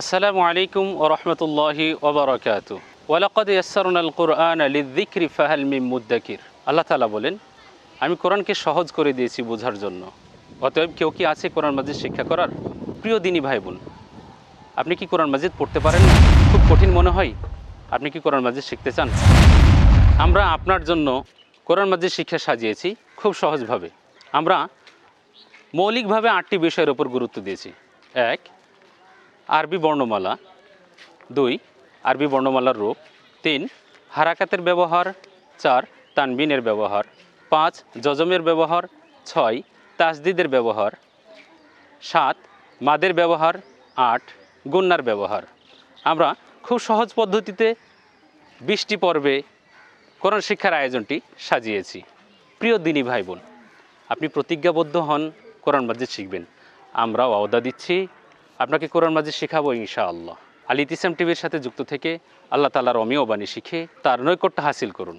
আসসালামু আলাইকুম ও রহমতুল্লাহি ওবরাকাত ওয়ালাকাদ ইয়াসসারনাল কুরআন লিযিকরি ফাহাল মিন মুদ্দাকির। আল্লাহ তাআলা বলেন, আমি কোরআনকে সহজ করে দিয়েছি বোঝার জন্য। অতএব কেউ কি আছে কোরআন মাজিদ শিক্ষা করার? প্রিয় দিনী ভাই বোন আপনি কি কোরআন মাজিদ পড়তে পারেন খুব কঠিন মনে হয়। আপনি কি কোরআন মাজিদ শিখতে চান? আমরা আপনার জন্য কোরআন মাজিদ শিক্ষা সাজিয়েছি খুব সহজভাবে। আমরা মৌলিকভাবে আটটি বিষয়ের ওপর গুরুত্ব দিয়েছি। এক আরবি বর্ণমালা, দুই, আরবি বর্ণমালার রূপ, তিন, হারাকাতের ব্যবহার, চার, তানবিনের ব্যবহার, পাঁচ, জজমের ব্যবহার, ছয় তাসদিদের ব্যবহার, সাত, মাদের ব্যবহার, আট, গুন্নার ব্যবহার। আমরা খুব সহজ পদ্ধতিতে বৃষ্টি পর্বে কোরআন শিক্ষার আয়োজনটি সাজিয়েছি। প্রিয় দিনী ভাই বোন আপনি প্রতিজ্ঞাবদ্ধ হন কোরআন মাজিদ শিখবেন। আমরাও আওদা দিচ্ছি আপনাকে কোরআন মাজিদ শেখাবো ইনশাআল্লাহ। আলী ইতিসাম টিভির সাথে যুক্ত থেকে আল্লাহ তালার অমীয় বাণী শিখে তার নৈকট্য হাসিল করুন।